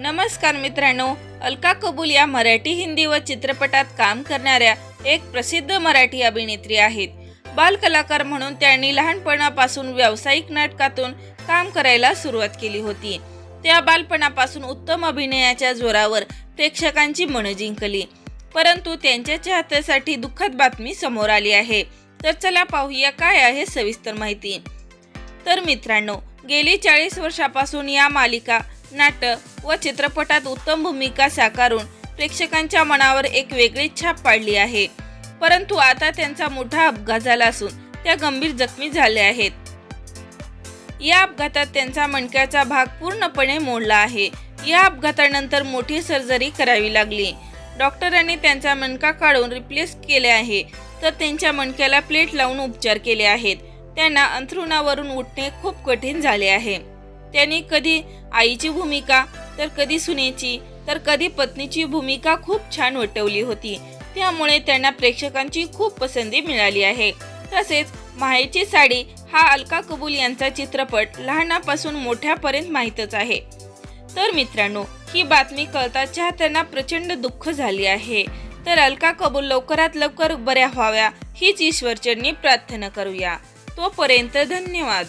नमस्कार मित्रांनो अलका कबूल या मराठी हिंदी व चित्रपटात काम करणाऱ्या एक प्रसिद्ध मराठी अभिनेत्री आहेत. बालकलाकार म्हणून त्यांनी लहानपणापासून व्यावसायिक नाटकातून काम करायला सुरुवात केली होती. त्या बालपणापासून उत्तम अभिनयाच्या जोरावर प्रेक्षकांची मनं जिंकली. परंतु त्यांच्या चाहत्यासाठी दुःखद बातमी समोर आली आहे. तर चला पाहूया काय आहे सविस्तर माहिती. तर मित्रांनो गेली चाळीस वर्षापासून या मालिका नाटक व चित्रपटात उत्तम भूमिका साकारून प्रेक्षकांच्या मनावर एक वेगळी छाप पाडली आहे. परंतु आता त्यांचा मोठा अपघात झाला असून त्या गंभीर जखमी झाल्या आहेत. या अपघातात त्यांचा मणक्याचा भाग पूर्णपणे मोडला आहे. या अपघातानंतर मोठी सर्जरी करावी लागली. डॉक्टरांनी त्यांचा मणका काढून रिप्लेस केले आहे. तर त्यांच्या मणक्याला प्लेट लावून उपचार केले आहेत. त्यांना अंथरुणावरून उठणे खूप कठीण झाले आहे. त्यांनी कधी आईची भूमिका तर कधी सुनेची तर कधी पत्नीची भूमिका खूप छान वटवली होती. त्यामुळे त्यांना प्रेक्षकांची खूप पसंती मिळाली आहे. तसेच माहेची साडी हा अलका कबूल यांचा चित्रपट लहानापासून मोठ्यापर्यंत माहीतच आहे. तर मित्रांनो ही बातमी कळता चाहत्यांना प्रचंड दुःख झाली आहे. तर अलका कबूल लवकरात लवकर बऱ्या व्हाव्या हीच ईश्वरचरणी प्रार्थना करूया. तोपर्यंत धन्यवाद.